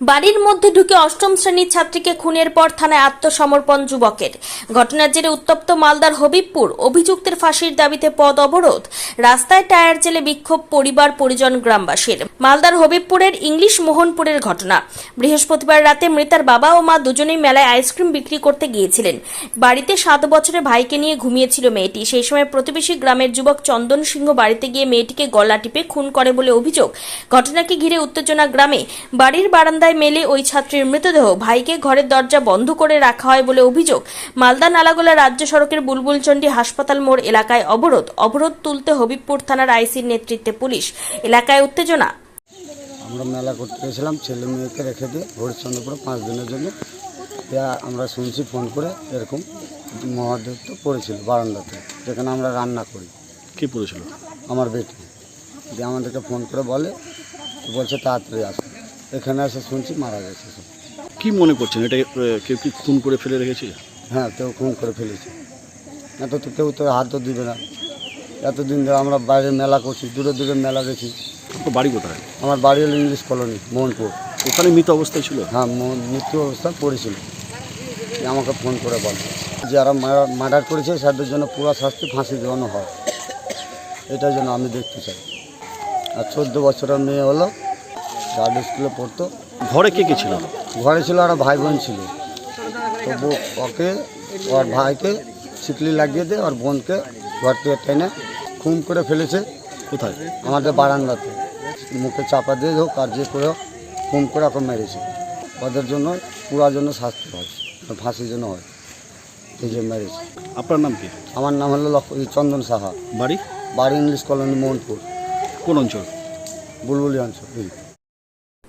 বাড়ির মধ্যে ঢুকে অষ্টম শ্রেণির ছাত্রীকে খুনের পর থানায় আত্মসমর্পণ যুবকের। ঘটনার জেরে উত্তপ্ত মালদার হবিবপুর অভিযুক্তের ফাঁসির দাবিতে পদ অবরোধ। রাস্তায় টায়ার জেলে বিক্ষোভ পরিবার, পরিজন, গ্রামবাসীর। মালদার হবিবপুরের ইংলিশ মোহনপুরের ঘটনা। বৃহস্পতিবার রাতে মৃতার বাবা ও মা দুজনেই মেলায় আইসক্রিম বিক্রি করতে গিয়েছিলেন। বাড়িতে সাত বছরের ভাইকে নিয়ে ঘুমিয়েছিল মেয়েটি। সেই সময় প্রতিবেশী গ্রামের যুবক চন্দন সিংহ বাড়িতে গিয়ে মেয়েটিকে গলা টিপে খুন করে বলে অভিযোগ। ঘটনাকে ঘিরে উত্তেজনা গ্রামে। বাড়ির বারান্দায় মেলে ওই ছাত্রীর মৃতদেহ। ভাইকে ঘরের দরজা বন্ধ করে রাখা হয় বলে অভিযোগ। মালদা নালাগোলা রাজ্য সড়কের বুলবুলচন্ডী হাসপাতাল মোড় এলাকায় অবরোধ। অবরোধ তুলতে হবিবপুর থানার আইসির নেতৃত্বে পুলিশ। এলাকায় উত্তেজনা। আমরা মেলা করতে গেছিলাম ছেলে মেয়েকে রেখে দিয়ে হরিশ্চন্দ্রপুরে পাঁচ দিনের জন্য। আমরা শুনছি ফোন করে এরকম মহাদেব তো পড়েছিল বারান্দাতে যেখানে আমরা রান্না করি। কে পড়েছিল? আমার বেটি। দিয়ে আমাদেরকে ফোন করে বলে বলছে তাড়াতাড়ি আসো। এখানে এসে শুনছি মারা গেছে সব। কি মনে করছেন? এটা কেউ কি খুন করে ফেলে রেখেছে? হ্যাঁ কেউ খুন করে ফেলেছে। এত তো কেউ তো হাত তো দিবে না। এতদিন ধরে আমরা বাইরে মেলা করছি দূরে দূরে মেলা গেছি আপনার বাড়ি কোথায়? আমার বাড়ি হলো ইংলিশ কলোনি মোহনপুর। ওখানে মৃত অবস্থায় ছিল? হ্যাঁ মৃত্যু অবস্থায় পড়েছিল। যে আমাকে ফোন করে বলে যারা মার্ডার করেছে তাদের জন্য পুরো শাস্তি ফাঁসি দেওয়ানো হয়। এটার জন্য আমি দেখতে চাই। আর চোদ্দ বছরের মেয়ে হলো গার্ড স্কুলে পড়তো। ঘরে কে কে ছিল? ঘরে ছিল আর ভাই বোন ছিল তবু ওকে ওর ভাইকে শিকলি লাগিয়ে দিয়ে ওর বোনকে ঘর থেকে টেনে খুন করে ফেলেছে। কোথায়? আমাদের বারান্দাতে। মুখে চাপা দিয়ে হোক আর যে করে হোক খুন করে ওকে মেরেছে। ওদের জন্য পুরার জন্য শাস্তি হয় ফাঁসির জন্য হয়। এই যে মেরেছে। আপনার নাম কি? আমার নাম হলো চন্দন সাহা। বাড়ি? বাড়ি ইংলিশ কলোনি মোহনপুর। কোন অঞ্চল? বুলবুলি অঞ্চল